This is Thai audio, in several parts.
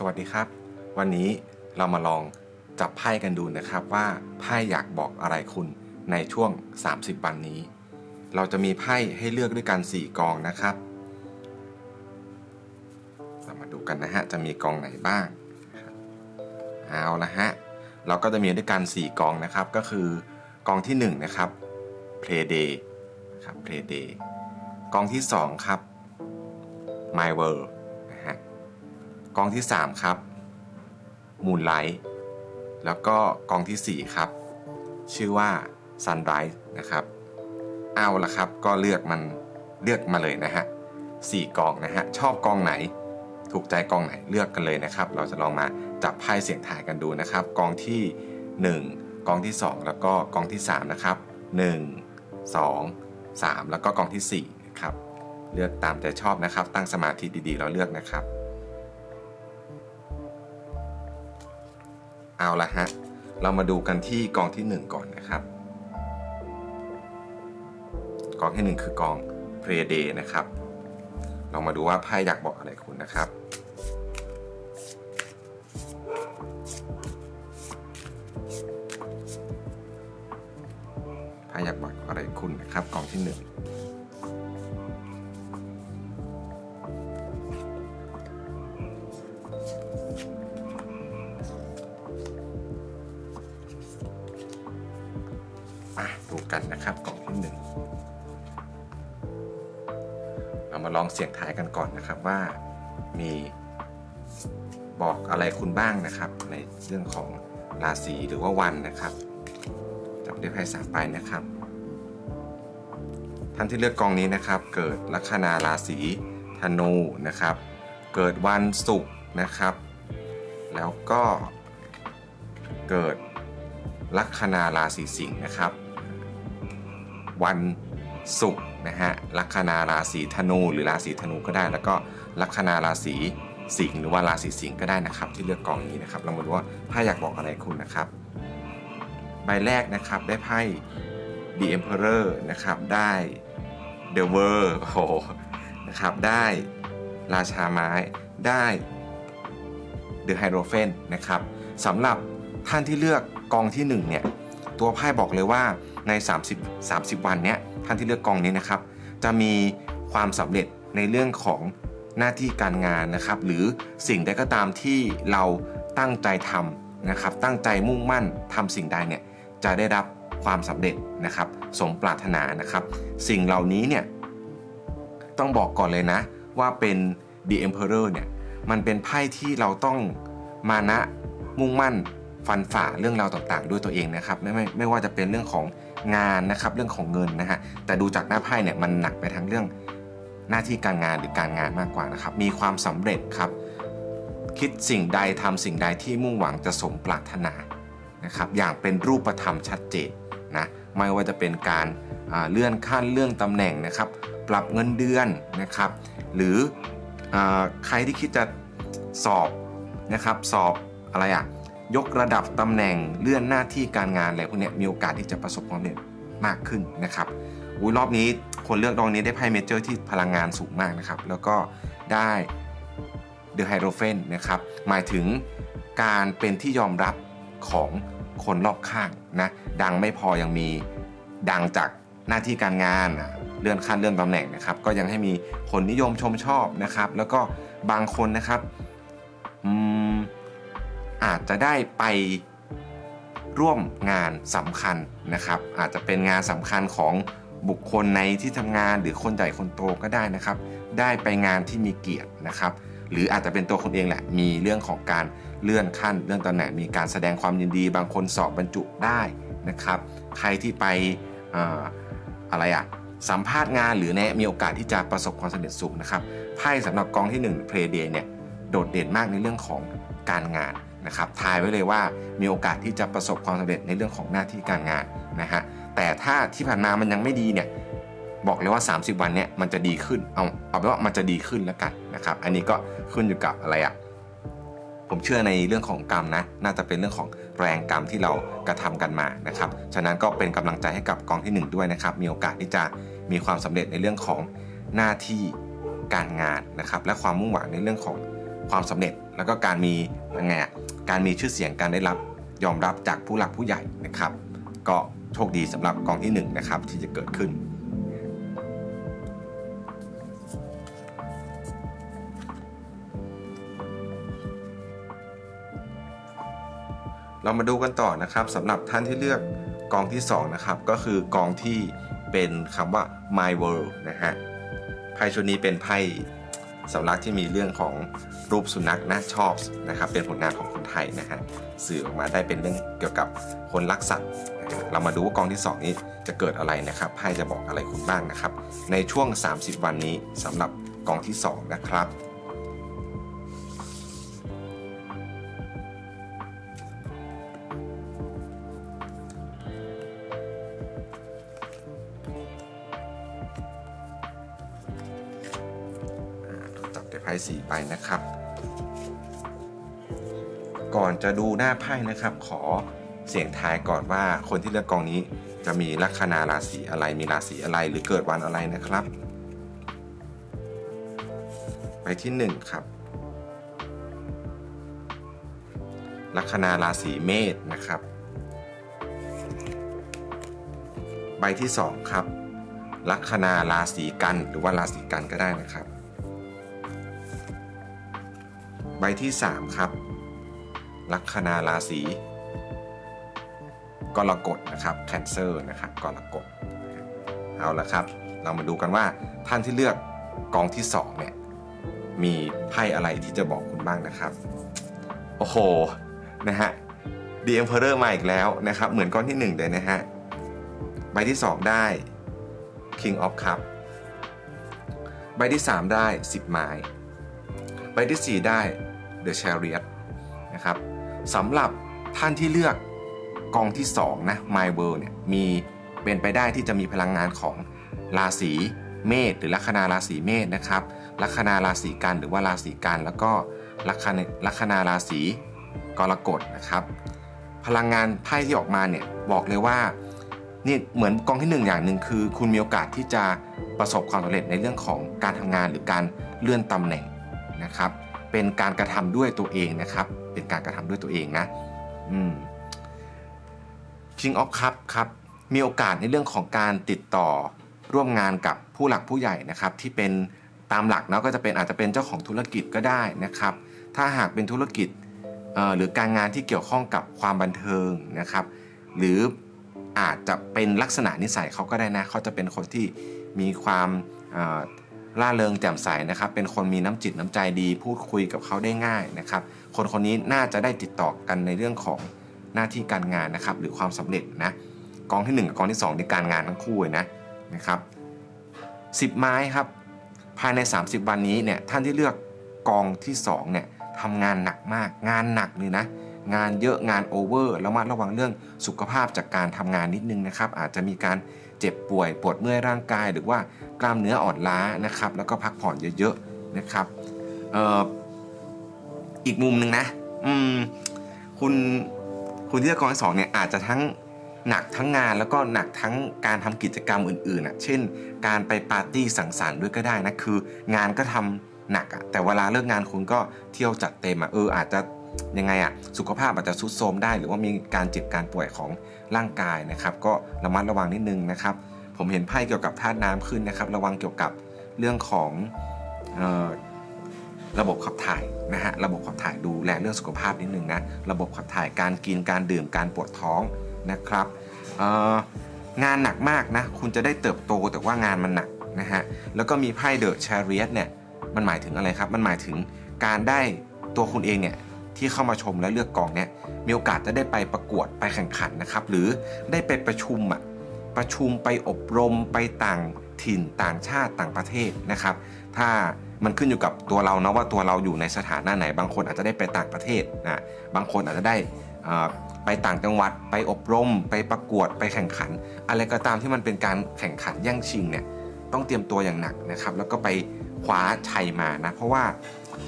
สวัสดีครับ วันนี้เรามาลองจับไพ่กันดูนะครับว่าไพ่อยากบอกอะไรคุณในช่วง 30 วันนี้ เราจะมีไพ่ให้เลือกด้วยกัน 4 กองนะครับ เรามาดูกันนะฮะ จะมีกองไหนบ้าง เอาละฮะ เราก็จะมีด้วยกัน 4 กองนะครับ ก็คือกองที่ 1 นะครับ Play Day ครับ Play Day กองที่ 2 ครับ My World กองที่ 3 ครับ Moonlight แล้วก็กองทีสี่ 4 ครับ ชื่อว่า Sunrise นะครับ เอาละครับก็เลือกมันเลือกมาเลยนะฮะสี่กองนะฮะชอบกองไหน ถูกใจกองไหนเลือกกันเลยนะครับ เราจะลองมาจับไพ่เสียงทายกันดูนะครับ กองที่ 1 กองที่ 2 แล้วก็กองที่ 3 นะครับ 1 2 3 แล้วก็กองที่4นะครับเลือกตามใจชอบนะครับ ตั้งสมาธิดีๆ เราเลือกนะครับ เอาละฮะ เรามาดูกันที่กองที่ 1 ก่อนนะครับ กองที่ 1 คือกอง Play Day นะครับ เรามาดูว่าไพ่อยากบอกอะไรคุณนะครับไพ่อยากบอกอะไรคุณนะครับกองที่ 1 กันนะครับกล่องที่หนึ่งเรามาลองเสี่ยงทายกันก่อนนะครับว่ามีบอกอะไรคุณบ้างนะครับ ในเรื่องของราศีหรือว่าวันนะครับจับด้ไพ่สามใบนะครับ ท่านที่เลือกกองนี้นะครับ เกิดลัคนาราศีธนูนะครับ เกิดวันศุกร์นะครับ แล้วก็เกิดลัคนาราศีสิงห์นะครับ วันศุกร์นะฮะลัคนาราศีธนูหรือราศีธนูก็ได้ แล้วก็ลัคนาราศีสิงห์หรือว่าราศีสิงห์ก็ได้นะครับ ที่เลือกกองนี้นะครับ เรามาดูว่าไพ่อยากบอกอะไรคุณนะครับ ใบแรกนะครับได้ไพ่ The Emperor นะครับได้ The World โอ้โหนะครับได้ราชาไม้ได้ The Hierophant นะครับสำหรับท่านที่เลือกกองที่1เนี่ยตัวไพ่บอกเลยว่า ใน 30 30 วันเนี้ยท่านที่เลือกกองนี้นะครับจะมีความสำเร็จในเรื่องของหน้าที่การงานนะครับ หรือสิ่งใดก็ตามที่เราตั้งใจทำนะครับ ตั้งใจมุ่งมั่นทำสิ่งใดเนี่ยจะได้รับความสำเร็จนะครับสมปรารถนานะครับ สิ่งเหล่านี้เนี่ยต้องบอกก่อนเลยนะ ว่าเป็น The Emperor เนี่ยมันเป็นไพ่ที่เราต้องมานะมุ่งมั่น ฟันฝ่าเรื่องราวต่างๆ ด้วยตัวเองนะครับไม่ไม่ไม่ว่าจะเป็นเรื่องของงานนะครับเรื่องของเงินนะฮะแต่ดูจากหน้าไพ่เนี่ยมันหนักไปทั้งเรื่องหน้าที่การงานหรือการงานมากกว่านะครับมีความสำเร็จครับ คิดสิ่งใดทำสิ่งใดที่มุ่งหวังจะสมปรารถนานะครับอย่างเป็นรูปธรรมชัดเจนนะไม่ว่าจะเป็นการเลื่อนขั้นเลื่อนตำแหน่งนะครับปรับเงินเดือนนะครับหรืออใครที่คิดจะสอบนะครับสอบอะไรอะ ยกระดับตำแหน่งเลื่อนหน้าที่การงานอะไรพวกนี้มีโอกาสที่จะประสบความสำเร็จมากขึ้นนะครับอุ้ยรอบนี้คนเลือกดองนี้ได้ไพ่เมเจอร์ที่พลังงานสูงมากนะครับ แล้วก็ได้เดอะไฮโดรเฟนนะครับหมายถึงการเป็นที่ยอมรับของคนรอบข้างนะดังไม่พอยังมีดังจากหน้าที่การงานอะเลื่อนขั้นเลื่อนตำแหน่งนะครับ ก็ยังให้มีคนนิยมชมชอบนะครับ แล้วก็บางคนนะครับ อาจจะได้ไปร่วมงานสำคัญนะครับ อาจจะเป็นงานสำคัญของบุคคลในที่ทำงานหรือคนใหญ่คนโตก็ได้นะครับ ได้ไปงานที่มีเกียรตินะครับ หรืออาจจะเป็นตัวคนเองแหละมีเรื่องของการเลื่อนขั้นเลื่อนตำแหน่งมีการแสดงความยินดี บางคนสอบบรรจุได้นะครับ ใครที่ไปออะไรอะสัมภาษณ์งานหรือเนี่ยมีโอกาสที่จะประสบความสำเร็จสูงนะครับไพ่สำหรับกองที่1 Play Day เนี่ยโดดเด่นมากในเรื่องของการงาน นะครับทายไว้เลยว่ามีโอกาสที่จะประสบความสำเร็จในเรื่องของหน้าที่การงานนะฮะแต่ถ้าที่ผ่านมามันยังไม่ดีเนี่ยบอกเลยว่า 30 วันเนี่ยมันจะดีขึ้นเอาเอาเป็นว่ามันจะดีขึ้นแล้วกันนะครับ อันนี้ก็ขึ้นอยู่กับอะไรอะผมเชื่อในเรื่องของกรรมนะ น่าจะเป็นเรื่องของแรงกรรมที่เรากระทำกันมานะครับ ฉะนั้นก็เป็นกำลังใจให้กับกองที่ 1 ด้วยนะครับ มีโอกาสที่จะมีความสำเร็จในเรื่องของหน้าที่การงานนะครับ และความมุ่งหวังในเรื่องของความสำเร็จ แล้วก็การมียังไงอะ การมีชื่อเสียงการได้รับยอมรับจากผู้หลักผู้ใหญ่นะครับ ก็โชคดีสำหรับกองที่1นะครับที่จะเกิดขึ้น เรามาดูกันต่อนะครับสำหรับท่านที่เลือกกองที่2นะครับก็คือกองที่เป็นคำว่า My World นะฮะไพ่ชุดนี้เป็นไพ่ สำหรับที่มีเรื่องของรูปสุนัขน่าชอบนะครับ เป็นผลงานของคนไทยนะฮะสื่อออกมาได้เป็นเรื่องเกี่ยวกับคนรักสัตว์เรามาดูว่ากองที่ 2 นี้จะเกิดอะไรนะครับไพ่จะบอกอะไรคุณบ้างนะครับ ในช่วง 30 วันนี้สำหรับกองที่ 2 นะครับ ไพ่สีไปนะครับ ก่อนจะดูหน้าไพ่นะครับ ขอเสียงทายก่อนว่าคนที่เลือกกองนี้จะมีลัคนาราศีอะไรมีราศีอะไรหรือเกิดวันอะไรนะครับ ไปที่ 1 ครับ ลัคนาราศีเมษนะครับใบที่ 2 ครับ ลัคนาราศีกันหรือว่าราศีกันก็ได้นะครับ ใบที่ 3 ครับ ลัคนาราศีกรกฎนะครับแคนเซอร์นะครับกรกฎเอาละครับ เรามาดูกันว่าท่านที่เลือกกองที่2เนี่ยมีไพ่อะไรที่จะบอกคุณบ้างนะครับ โอ้โหนะฮะ The Emperor มาอีกแล้วนะครับ เหมือนก้อนที่ 1 เลยนะฮะใบที่ 2 ได้ King of Cup ใบที่ 3 ได้ 10 ไม้ ใบที่ 4 ได้ The Chariot นะครับสำหรับท่านที่เลือกกองที่2นะ My World เนี่ยมีเป็นไปได้ที่จะมีพลังงานของราศีเมษหรือลัคนาราศีเมษนะครับลัคนาราศีกันหรือว่าราศีกันแล้วก็ลัคนาลัคนาราศีกรกฎนะครับ พลังงานไพ่ที่ออกมาเนี่ยบอกเลยว่านี่เหมือนกองที่หนึ่งอย่างหนึ่งคือ คุณมีโอกาสที่จะประสบความสำเร็จในเรื่องของการทำงานหรือการเลื่อนตำแหน่งนะครับ เป็นการกระทำด้วยตัวเองนะครับ เป็นการกระทำด้วยตัวเองนะอืม King of Cup ครับมีโอกาสในเรื่องของการติดต่อร่วมงานกับผู้หลักผู้ใหญ่นะครับ ที่เป็นตามหลักเนาะก็จะเป็นอาจจะเป็นเจ้าของธุรกิจก็ได้นะครับ ถ้าหากเป็นธุรกิจหรือการงานที่เกี่ยวข้องกับความบันเทิงนะครับ หรืออาจจะเป็นลักษณะนิสัยเขาก็ได้นะเขาจะเป็นคนที่มีความ ล่าเริงแจ่มใสนะครับ เป็นคนมีน้ำจิตน้ำใจดี พูดคุยกับเขาได้ง่ายนะครับ คนคนนี้น่าจะได้ติดต่อกันในเรื่องของหน้าที่การงานนะครับ หรือความสำเร็จนะกองที่ 1 กับกองที่2ในการงานทั้งคู่เลยนะนะครับ10ไม้ครับ ภายใน 30 วันนี้เนี่ยท่านที่เลือกกองที่2เนี่ยทำงานหนักมาก งานหนักเลยนะงานเยอะงานโอเวอร์แล้วมาระวังเรื่องสุขภาพจากการทำงานนิดนึงนะครับ อาจจะมีการ เจ็บป่วยปวดเมื่อยร่างกาย หรือว่ากล้ามเนื้ออ่อนล้านะครับ แล้วก็พักผ่อนเยอะๆนะครับอ,อีกมุมหนึ่งนะคุณคุณที่เลือกกองสองเนี่ยอาจจะทั้งหนักทั้งงานแล้วก็หนักทั้งการทำกิจกรรมอื่นๆอะเช่น การไปปาร์ตี้สังสรรค์ด้วยก็ได้นะคืองานก็ทำหนักอะแต่เวลาเลิกงานคุณก็เที่ยวจัดเต็มอะเอออาจจะ ยังไงอะสุขภาพอาจจะทรุดโทรมได้ หรือว่ามีการเจ็บการป่วยของร่างกายนะครับ ก็ระมัดระวังนิดนึงนะครับ ผมเห็นไพ่เกี่ยวกับธาตุน้ำขึ้นนะครับ ระวังเกี่ยวกับเรื่องของระบบขับถ่ายนะฮะระบบขับถ่ายดูแลเรื่องสุขภาพนิดนึงนะระบบขับถ่ายการกินการดื่มการปวดท้องนะครับงานหนักมากนะคุณจะได้เติบโตแต่ว่างานมันหนักนะฮะแล้วก็มีไพ่เดอะชาริ o t เนี่ยมันหมายถึงอะไรครับ มันหมายถึงการได้ตัวคุณเองเนี่ย ที่เข้ามาชมและเลือกกองเนี่ยมีโอกาสจะได้ไปประกวดไปแข่งขันนะครับ หรือได้ไปประชุมอะประชุมไปอบรมไปต่างถิ่นต่างชาติต่างประเทศนะครับ ถ้ามันขึ้นอยู่กับตัวเรานะว่าตัวเราอยู่ในสถานะไหน บางคนอาจจะได้ไปต่างประเทศนะบางคนอาจจะได้อ่าไปต่างจังหวัดไปอบรม ไปประกวดไปแข่งขัน อะไรก็ตามที่มันเป็นการแข่งขันแย่งชิงเนี่ยต้องเตรียมตัวอย่างหนักนะครับ แล้วก็ไปคว้าชัยมานะเพราะว่า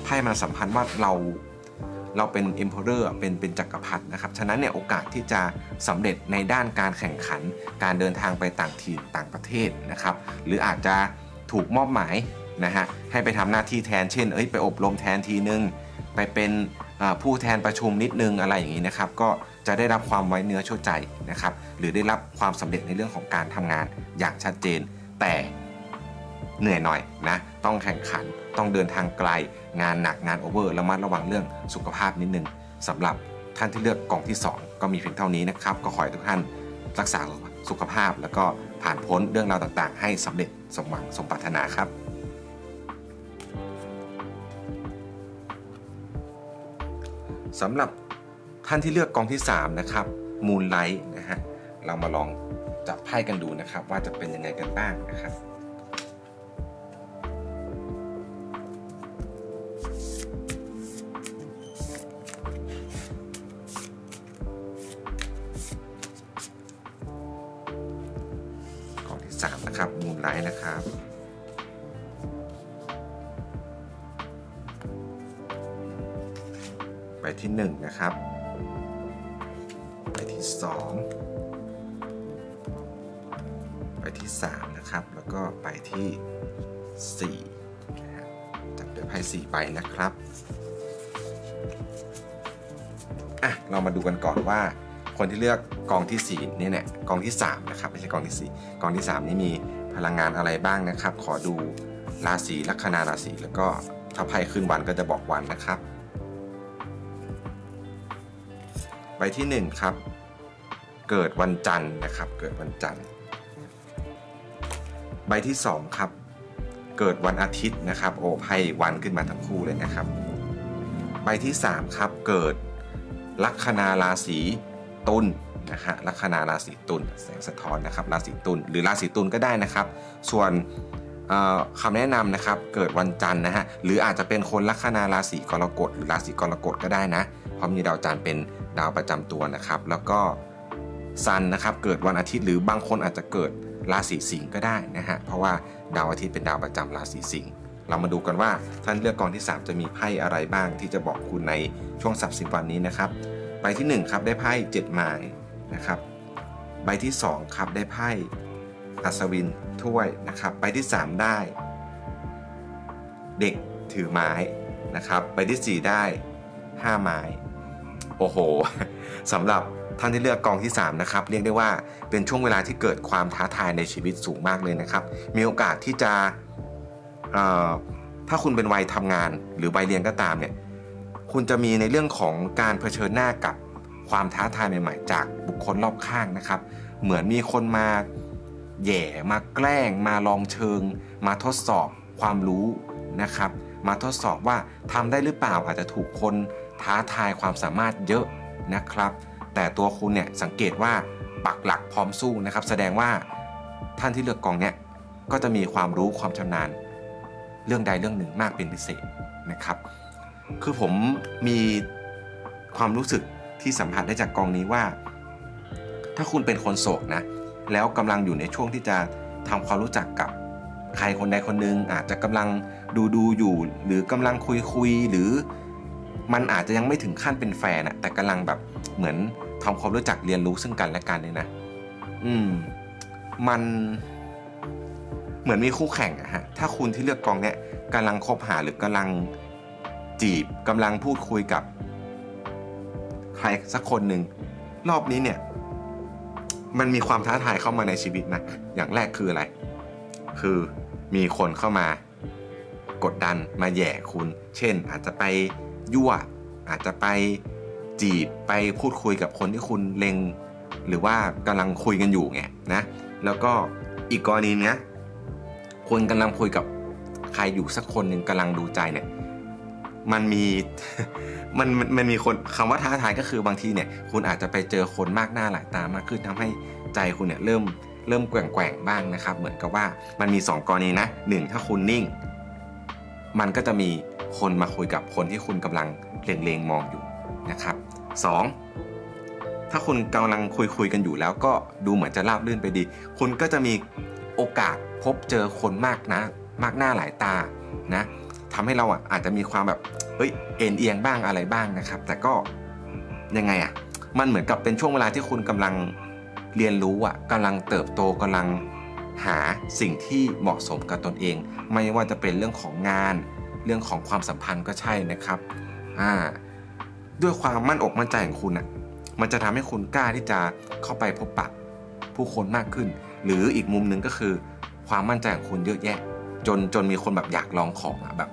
ไพ่มันสัมพันธ์ว่าเรา เราเป็น emperor เป็นเป็นจักรพรรดินะครับ ฉะนั้นเนี่ยโอกาสที่จะสำเร็จในด้านการแข่งขัน การเดินทางไปต่างถิ่นต่างประเทศนะครับ หรืออาจจะถูกมอบหมายนะฮะให้ไปทำหน้าที่แทน เช่น เอ้ยไปอบรมแทนทีนึง ไปเป็นผู้แทนประชุมนิดนึงอะไรอย่างนี้นะครับ ก็จะได้รับความไว้เนื้อเชื่อใจนะครับ หรือได้รับความสำเร็จในเรื่องของการทำงานอย่างชัดเจน แต่เหนื่อยหน่อยนะ ต้องแข่งขัน ต้องเดินทางไกล งานหนักงานโอเวอร์ระมัดระวังเรื่องสุขภาพนิดนึงสำหรับท่านที่เลือกกองที่ 2 ก็มีเพียงเท่านี้นะครับ ก็ขอให้ทุกท่านรักษาสุขภาพ แล้วก็ผ่านพ้นเรื่องราวต่างๆ ให้สำเร็จสมหวังสมปรารถนาครับสำหรับท่านที่เลือกกองที่ 3 นะครับมูนไลท์นะฮะเรามาลองจับไพ่กันดูนะครับ ว่าจะเป็นยังไงกันบ้างนะครับ 3 นะครับมูนไลท์นะครับ ไปที่ 1 นะครับ ไปที่ 2 ไปที่ 3 นะครับ แล้วก็ไปที่ 4 จับด้วยไพ่4ใบนะครับอะเรามาดูกันก่อนว่าคนที่เลือกกองที่ 4 นี่เนี่ย กองที่3นะครับไม่ใช่กองที่ 4 กองที่ 3 นี่มีพลังงานอะไรบ้างนะครับ ขอดูราศีลัคนาราศีแล้วก็ถ้าไพ่ขึ้นวันก็จะบอกวันนะครับ ใบที่ 1 ครับ เกิดวันจันทร์นะครับ เกิดวันจันทร์ ใบที่ 2 ครับ เกิดวันอาทิตย์นะครับโอ้ไพ่วันขึ้นมาทั้งคู่เลยนะครับ ใบที่ 3 ครับเกิดลัคนาราศีตุล นะฮะลัคนาราศีตุลแสงสะท้อนนะครับราศีตุลหรือราศีตุลก็ได้นะครับ ส่วนเอ่อคำแนะนำนะครับเกิดวันจันทร์นะฮะหรืออาจจะเป็นคนลัคนาราศีกรกฎหรือราศีกรกฎก็ได้นะเพราะมีดาวจันทร์เป็นดาวประจำตัวนะครับ แล้วก็ซันนะครับเกิดวันอาทิตย์หรือบางคนอาจจะเกิดราศีสิงห์ก็ได้นะฮะเพราะว่าดาวอาทิตย์เป็นดาวประจำราศีสิงห์เรามาดูกันว่าท่านเลือกกองที่ 3 จะมีไพ่อะไรบ้างที่จะบอกคุณในช่วง30วันนี้นะครับใบที่1ครับได้ไพ่7ไม้ นะครับ ใบที่ 2 ครับได้ไพ่อัศวินถ้วยนะครับ ใบที่ 3 ได้ เด็กถือไม้นะครับ ใบที่ 4 ได้ 5 ไม้ โอ้โหสำหรับท่านที่เลือกกองที่ 3 นะครับ เรียกได้ว่าเป็นช่วงเวลาที่เกิดความท้าทายในชีวิตสูงมากเลยนะครับ มีโอกาสที่จะถ้าคุณเป็นวัยทำงานหรือวัยเรียนก็ตามเนี่ยคุณจะมีในเรื่องของการเผชิญหน้ากับ ความท้าทายใหม่ๆ จากบุคคลรอบข้างนะครับ เหมือนมีคนมาแย่มาแกล้ง มาลองเชิง มาทดสอบความรู้นะครับ มาทดสอบว่าทำได้หรือเปล่าอาจจะถูกคนท้าทายความสามารถเยอะนะครับ แต่ตัวคุณเนี่ยสังเกตว่าปักหลักพร้อมสู้นะครับ แสดงว่าท่านที่เลือกกองเนี่ยก็จะมีความรู้ความชำนาญ เรื่องใดเรื่องหนึ่งมากเป็นพิเศษนะครับ คือผมมีความรู้สึก ที่สัมผัสได้จากกองนี้ว่า ถ้าคุณเป็นคนโสดนะ แล้วกำลังอยู่ในช่วงที่จะทำความรู้จักกับใครคนใดคนหนึ่งอาจจะกำลังดูดูอยู่ หรือกำลังคุยคุยหรือ มันอาจจะยังไม่ถึงขั้นเป็นแฟนอะแต่กำลังแบบเหมือนทำความรู้จักเรียนรู้ซึ่งกันและกันเนี่ยนะ อืม มันเหมือนมีคู่แข่งอะฮะ ถ้าคุณที่เลือกกองเนี้ยกำลังคบหาหรือกำลังจีบกำลังพูดคุยกับ ใครสักคนหนึ่งรอบนี้เนี่ย มันมีความท้าทายเข้ามาในชีวิตนะ อย่างแรกคืออะไร คือมีคนเข้ามากดดันมาแย่คุณ เช่น อาจจะไปยั่ว อาจจะไปจีบไปพูดคุยกับคนที่คุณเลงหรือว่ากำลังคุยกันอยู่ไงนะ แล้วก็อีกกรณีเนี้ยคุณกำลังคุยกับใครอยู่สักคนหนึ่งกำลังดูใจเนี่ย มันมีมันมันมีคนคำว่าท้าทายก็คือบางทีเนี่ย คุณอาจจะไปเจอคนมากหน้าหลายตามากขึ้นทำให้ใจคุณเนี่ยเริ่มเริ่มแกว่งแกว่งบ้างนะครับ เหมือนกับว่ามันมี 2 กรณีนะหนึ่งถ้าคุณนิ่ง มันก็จะมีคนมาคุยกับคนที่คุณกำลังเลงๆมองอยู่นะครับสองถ้าคุณกำลังคุยคุยกันอยู่แล้วก็ดูเหมือนจะราบรื่นไปดี คุณก็จะมีโอกาสพบเจอคนมากนะ มากหน้าหลายตานะ ทำให้เราอะอาจจะมีความแบบเอ้ยเอ็นเอียงบ้างอะไรบ้างนะครับ แต่ก็ยังไงอะมันเหมือนกับเป็นช่วงเวลาที่คุณกำลังเรียนรู้อะกำลังเติบโตกำลังหาสิ่งที่เหมาะสมกับตนเอง ไม่ว่าจะเป็นเรื่องของงาน เรื่องของความสัมพันธ์ก็ใช่นะครับอ่าด้วยความมั่นอกมั่นใจของคุณอะมันจะทำให้คุณกล้าที่จะเข้าไปพบปะผู้คนมากขึ้น หรืออีกมุมหนึ่งก็คือ ความมั่นใจของคุณเยอะแยะ จนจนมีคนแบบอยากลองของอะแบบ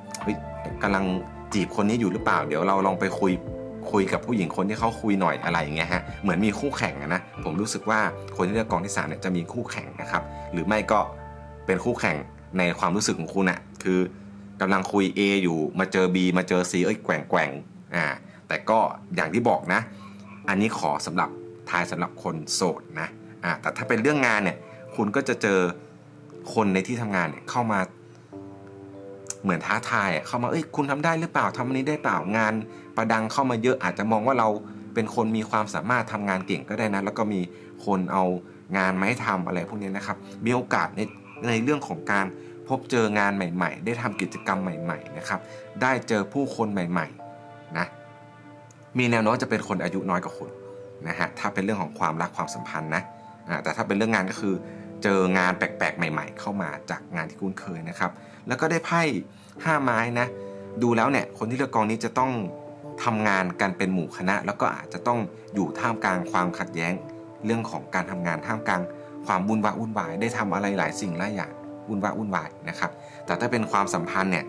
กำลังจีบคนนี้อยู่หรือเปล่า เดี๋ยวเราลองไปคุยคุยกับผู้หญิงคนที่เขาคุยหน่อยอะไรอย่างเงี้ยฮะเหมือนมีคู่แข่งนะผมรู้สึกว่าคนที่เลือกกองที่สามเนี่ยจะมีคู่แข่งนะครับหรือไม่ก็เป็นคู่แข่งในความรู้สึกของคุณอะคือกำลังคุย A อยู่มาเจอ B มาเจอ C เอ้ยแกว่งแกว่งอ่าแต่ก็อย่างที่บอกนะ อันนี้ขอสำหรับทายสำหรับคนโสดนะอ่าแต่ถ้าเป็นเรื่องงานเนี่ยคุณก็จะเจอคนในที่ทำงานเนี่ยเข้ามา เหมือนท้าทายเข้ามาเอ้ยคุณทำได้หรือเปล่าทำอันนี้ได้เปล่างานประดังเข้ามาเยอะอาจจะมองว่าเราเป็นคนมีความสามารถทำงานเก่งก็ได้นะ แล้วก็มีคนเอางานมาให้ทำอะไรพวกนี้นะครับ มีโอกาสในในเรื่องของการพบเจองานใหม่ ๆ ได้ทำกิจกรรมใหม่ ๆ นะครับ ได้เจอผู้คนใหม่ๆนะมีแนวโน้มจะเป็นคนอายุน้อยกว่าคุณนะฮะถ้าเป็นเรื่องของความรักความสัมพันธ์นะแต่ถ้าเป็นเรื่องงานก็คือ เจองานแปลกๆ ใหม่ ๆ เข้ามาจากงานที่คุ้นเคยนะครับ แล้วก็ได้ไพ่ห้าไม้นะ ดูแล้วเนี่ยคนที่เลือกกองนี้จะต้องทำงานกันเป็นหมู่คณะ แล้วก็อาจจะต้องอยู่ท่ามกลางความขัดแย้ง เรื่องของการทำงานท่ามกลาง ความวุ่นวายวุ่นวายได้ทำอะไรหลายสิ่งหลายอย่างวุ่นวายวุ่นวายนะครับ แต่ถ้าเป็นความสัมพันธ์เนี่ย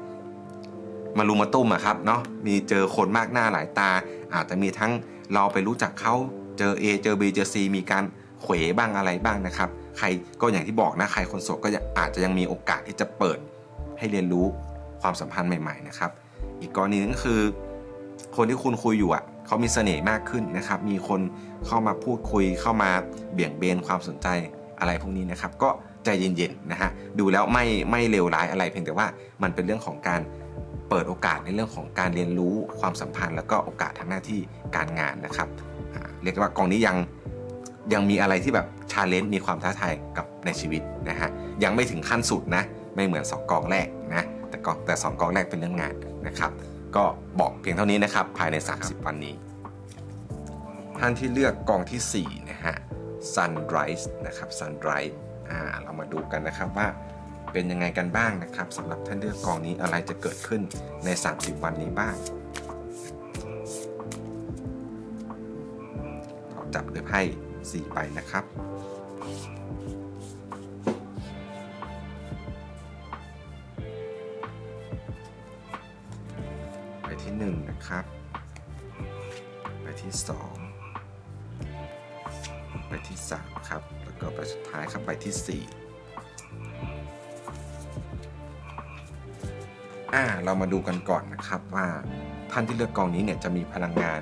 มารุมมาตุ้มอะครับเนาะมีเจอคนมากหน้าหลายตา อาจจะมีทั้งเราไปรู้จักเขาเจอ A เจอ B เจอ C มีการเขวบ้างอะไรบ้างนะครับ ใครก็อย่างที่บอกนะใครคนโสดก็อาจจะยังมีโอกาสที่จะเปิดให้เรียนรู้ความสัมพันธ์ใหม่ ๆ นะครับ อีกกรณีนึงก็คือ คนที่คุณคุยอยู่อะเขามีเสน่ห์มากขึ้นนะครับ มีคนเข้ามาพูดคุยเข้ามาเบี่ยงเบนความสนใจอะไรพวกนี้นะครับ ก็ใจเย็นๆนะฮะดูแล้วไม่ไม่เลวร้ายอะไรเพียงแต่ว่ามันเป็นเรื่องของการเปิดโอกาสในเรื่องของการเรียนรู้ความสัมพันธ์ แล้วก็โอกาสทางหน้าที่การงานนะครับเรียกว่า กองนี้ยัง ยังมีอะไรที่แบบชาเลนจ์มีความท้าทายกับในชีวิตนะฮะยังไม่ถึงขั้นสุดนะ ไม่เหมือนสองกองแรกนะแต่กองแต่สองกองแรกเป็นเรื่องงานนะครับ ก็บอกเพียงเท่านี้นะครับ ภายใน 30 วันนี้ ท่านที่เลือกกองทีสี่4นะฮะ Sunrise นะครับ Sunrise อ่าเรามาดูกันนะครับว่าเป็นยังไงกันบ้างนะครับสำหรับท่านเลือกกองนี้อะไรจะเกิดขึ้นใน 30 วันนี้บ้างเราจับด้วยไพ่ 4ใบนะครับ ใบที่ 1 นะครับ ใบที่ 2 ใบที่ 3 ครับ แล้วก็ใบสุดท้ายครับใบที่ 4อ่าเรามาดูกันก่อนนะครับว่าท่านที่เลือกกองนี้เนี่ยจะมีพลังงาน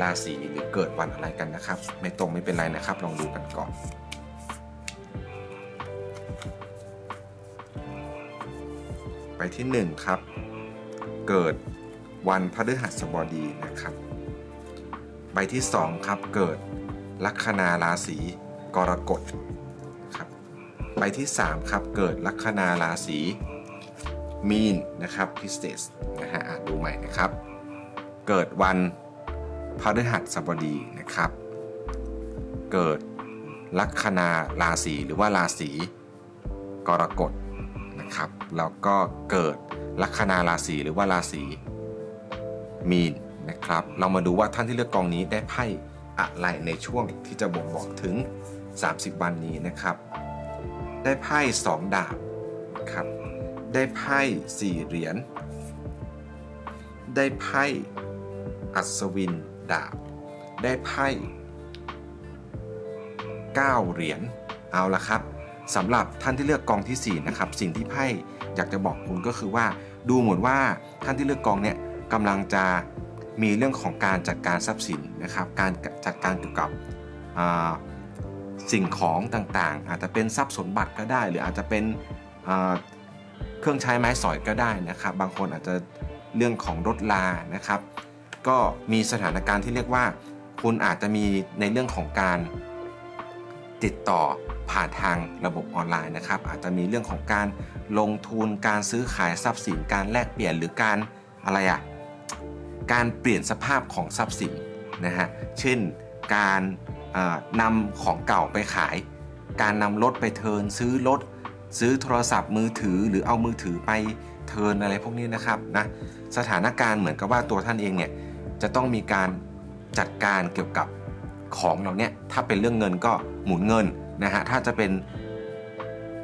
ราศีหรือเกิดวันอะไรกันนะครับ ไม่ตรงไม่เป็นไรนะครับ ลองดูกันก่อนไปที่ 1 ครับ เกิดวันพฤหัสบดีนะครับ ใบที่ 2 ครับเกิดลัคนาราศีกรกฎครับใบที่ 3 ครับเกิดลัคนาราศีมีนนะครับพิสเศษนะฮะอ่านดูใหม่นะครับ เกิดวัน ฤหัสบดีนะครับ เกิดลัคนาราศีหรือว่าราศีกรกฎนะครับ แล้วก็เกิดลัคนาราศีหรือว่าราศีมีนนะครับ เรามาดูว่าท่านที่เลือกกองนี้ได้ไพ่อะไรในช่วงที่จะบ่งบอกถึง 30 วันนี้นะครับ ได้ไพ่2ดาบครับ ได้ไพ่4เหรียญ ได้ไพ่อัศวิน ดาบ ได้ไพ่9เหรียญเอาละครับสำหรับท่านที่เลือกกองที่ 4 นะครับ สิ่งที่ไพ่อยากจะบอกคุณก็คือว่า ดูเหมือนว่าท่านที่เลือกกองเนี่ยกำลังจะมีเรื่องของการจัดการทรัพย์สินนะครับ การจัดการเกี่ยวกับสิ่งของต่างๆ อาจจะเป็นทรัพย์สมบัติก็ได้ หรืออาจจะเป็นเครื่องใช้ไม้สอยก็ได้นะครับ บางคนอาจจะเรื่องของรถลานะครับ ก็มีสถานการณ์ที่เรียกว่า คุณอาจจะมีในเรื่องของการติดต่อผ่านทางระบบออนไลน์นะครับ อาจจะมีเรื่องของการลงทุนการซื้อขายทรัพย์สินการแลกเปลี่ยนหรือการอะไรอะการเปลี่ยนสภาพของทรัพย์สินนะฮะเช่นการนำของเก่าไปขาย การนำรถไปเทินซื้อรถซื้อโทรศัพท์มือถือหรือเอามือถือไปเทินอะไรพวกนี้นะครับนะสถานการณ์เหมือนกับว่าตัวท่านเองเนี่ย จะต้องมีการจัดการเกี่ยวกับของเราเนี่ยถ้าเป็นเรื่องเงินก็หมุนเงินนะฮะถ้าจะเป็น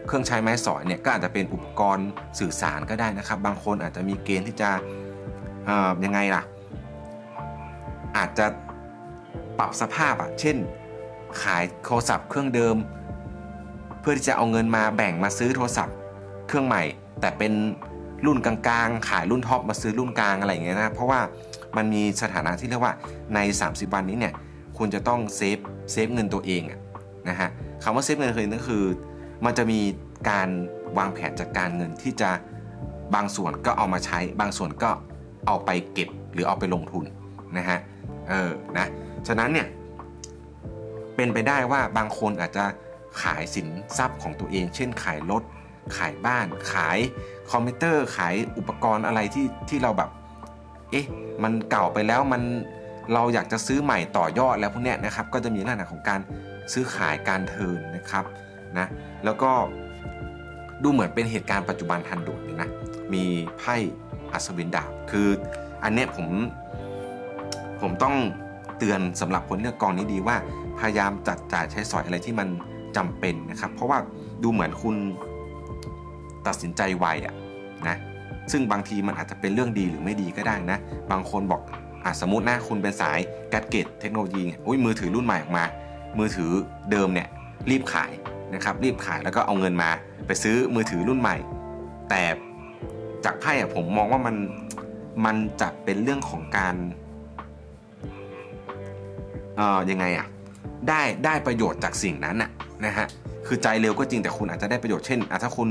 เครื่องใช้ไม้สอยเนี่ยก็อาจจะเป็นอุปกรณ์สื่อสารก็ได้นะครับ บางคนอาจจะมีเกณฑ์ที่จะยังไงล่ะ อาจจะปรับสภาพอะเช่น ขายโทรศัพท์เครื่องเดิม เพื่อที่จะเอาเงินมาแบ่งมาซื้อโทรศัพท์เครื่องใหม่ แต่เป็นรุ่นกลางๆ ขายรุ่นท็อปมาซื้อรุ่นกลางอะไรอย่างเงี้ยนะเพราะว่า มันมีสถานะที่เรียกว่าใน 30 วันนี้เนี่ยคุณจะต้องเซฟเซฟเงินตัวเองนะฮะคำว่าเซฟเงินตัวเอก็คือ มันจะมีการวางแผนจัดการเงินที่จะบางส่วนก็เอามาใช้ บางส่วนก็เอาไปเก็บหรือเอาไปลงทุนนะฮะเออนะฉะนั้นเนี่ยเป็นไปได้ว่าบางคนอาจจะขายสินทรัพย์ของตัวเอง เช่น ขายรถขายบ้าน ขายคอมพิวเตอร์ ขายอุปกรณ์อะไรที่ที่เราแบบ เอ๊ะมันเก่าไปแล้วมันเราอยากจะซื้อใหม่ต่อยอดแล้วพวกเนี้ยนะครับก็จะมีลักษณะของการซื้อขายการเทินนะครับนะแล้วก็ดูเหมือนเป็นเหตุการณ์ปัจจุบันทันด่วนเลยนะมีไพ่อัศวินดาบคืออันเนี้ยผมผมต้องเตือนสำหรับคนเลือกกองนี้ดีว่าพยายามจัดจ่ายใช้สอยอะไรที่มันจำเป็นนะครับ เพราะว่าดูเหมือนคุณตัดสินใจไวอะนะ ซึ่งบางทีมันอาจจะเป็นเรื่องดีหรือไม่ดีก็ได้นะ บางคนบอกอะสมมตินะคุณเป็นสายแกดเกตเทคโนโลยีอุ้ยมือถือรุ่นใหม่ออกมา มือถือเดิมเนี่ยรีบขายนะครับรีบขายแล้วก็เอาเงินมา ไปซื้อมือถือรุ่นใหม่ แต่จากไพ่อะผมมองว่ามันมันจะเป็นเรื่องของการเอ่อยังไงอะได้ได้ประโยชน์จากสิ่งนั้นนะนะฮะคือใจเร็วก็จริงแต่คุณอาจจะได้ประโยชน์เช่นอะถ้าคุณ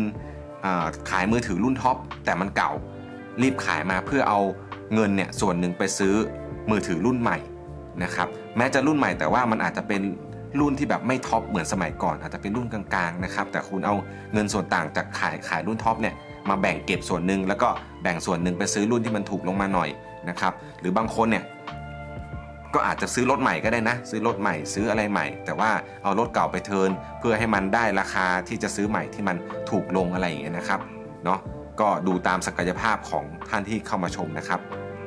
ขายมือถือรุ่นท็อปแต่มันเก่า รีบขายมาเพื่อเอาเงินเนี่ยส่วนหนึ่งไปซื้อมือถือรุ่นใหม่นะครับแม้จะรุ่นใหม่แต่ว่ามันอาจจะเป็นรุ่นที่แบบไม่ท็อปเหมือนสมัยก่อน อาจจะเป็นรุ่นกลางๆนะครับแต่คุณเอาเงินส่วนต่างจากขายขายรุ่นท็อปเนี่ยมาแบ่งเก็บส่วนหนึ่งแล้วก็แบ่งส่วนหนึ่งไปซื้อรุ่นที่มันถูกลงมาหน่อยนะครับหรือบางคนเนี่ย ก็อาจจะซื้อรถใหม่ก็ได้นะ ซื้อรถใหม่ซื้ออะไรใหม่ แต่ว่าเอารถเก่าไปเทินเพื่อให้มันได้ราคาที่จะซื้อใหม่ที่มันถูกลงอะไรอย่างเงี้ยนะครับเนาะก็ดูตามศักยภาพของท่านที่เข้ามาชมนะครับ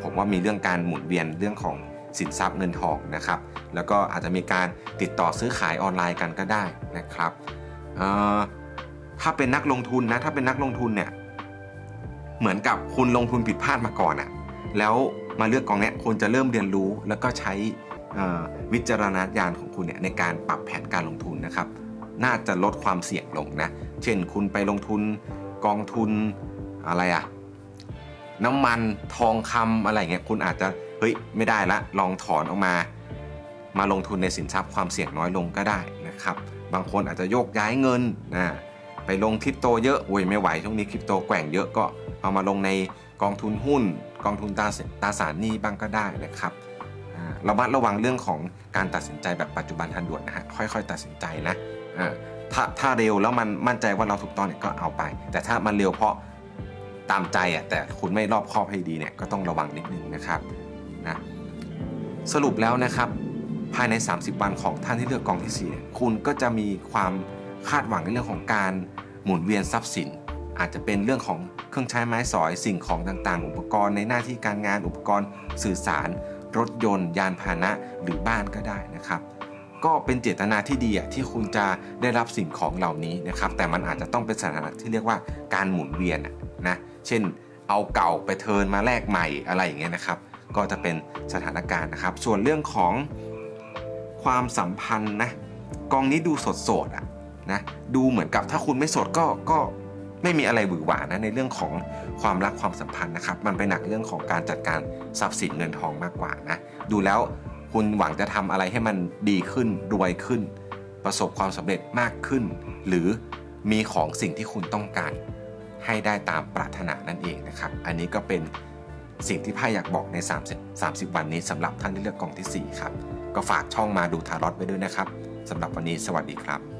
ผมว่ามีเรื่องการหมุนเวียนเรื่องของสินทรัพย์เงินทองนะครับ แล้วก็อาจจะมีการติดต่อซื้อขายออนไลน์กันก็ได้นะครับถ้าเป็นนักลงทุนนะถ้าเป็นนักลงทุนเนี่ยเหมือนกับคุณลงทุนผิดพลาดมาก่อนอะแล้ว มาเลือกกองเนี้ยคุณจะเริ่มเรียนรู้แล้วก็ใช้วิจารณญาณของคุณเนี่ยในการปรับแผนการลงทุนนะครับ น่าจะลดความเสี่ยงลงนะ เช่นคุณไปลงทุนกองทุนอะไรอะน้ำมันทองคำอะไรเงี้ยคุณอาจจะเฮ้ยไม่ได้ละลองถอนออกมา มาลงทุนในสินทรัพย์ความเสี่ยงน้อยลงก็ได้นะครับ บางคนอาจจะโยกย้ายเงินนะไปลงคริปโตเยอะโอ้ยไม่ไหวช่วงนี้คริปโตแกว่งเยอะก็เอามาลงในกองทุนหุ้น กองทุนตราสตราสารหนี้บ้างก็ได้นะครับอ่าระมัดระวังเรื่องของการตัดสินใจแบบปัจจุบันทันด่วนนะฮะค่อยๆ ตัดสินใจนะถ้าถ้าเร็วแล้วมันมั่นใจว่าเราถูกต้องเนี่ยก็เอาไป แต่ถ้ามันเร็วเพราะตามใจอะแต่คุณไม่รอบคอบให้ดีเนี่ยก็ต้องระวังนิดนึงนะครับนะสรุปแล้วนะครับภายใน 30 วันของท่านที่เลือกกองที่4เนี่ยคุณก็จะมีความคาดหวังในเรื่องของการหมุนเวียนทรัพย์สิน อาจจะเป็นเรื่องของเครื่องใช้ไม้สอยสิ่งของต่างๆ อุปกรณ์ในหน้าที่การงานอุปกรณ์สื่อสาร รถยนต์ ยานพาหนะหรือบ้านก็ได้นะครับ ก็เป็นเจตนาที่ดีที่คุณจะได้รับสิ่งของเหล่านี้นะครับ แต่มันอาจจะต้องเป็นสถานะที่เรียกว่าการหมุนเวียนนะเช่น เอาเก่าไปเทินมาแลกใหม่อะไรอย่างเงี้ยนะครับ ก็จะเป็นสถานการณ์นะครับ ส่วนเรื่องของความสัมพันธ์นะกองนี้ดูสดๆอะนะดูเหมือนกับถ้าคุณไม่สดก็ก็ ไม่มีอะไรหวือหวานะในเรื่องของความรักความสัมพันธ์นะครับ มันไปหนักเรื่องของการจัดการทรัพย์สินเงินทองมากกว่านะดูแล้วคุณหวังจะทำอะไรให้มันดีขึ้นรวยขึ้น ประสบความสำเร็จมากขึ้น หรือมีของสิ่งที่คุณต้องการ ให้ได้ตามปรารถนานั่นเองนะครับ อันนี้ก็เป็นสิ่งที่ไพ่อยากบอกใน 30 30 วันนี้สำหรับท่านที่เลือกกองทีสี่ 4 ครับ ก็ฝากช่องมาดูทารอตไว้ด้วยนะครับสำหรับวันนี้สวัสดีครับ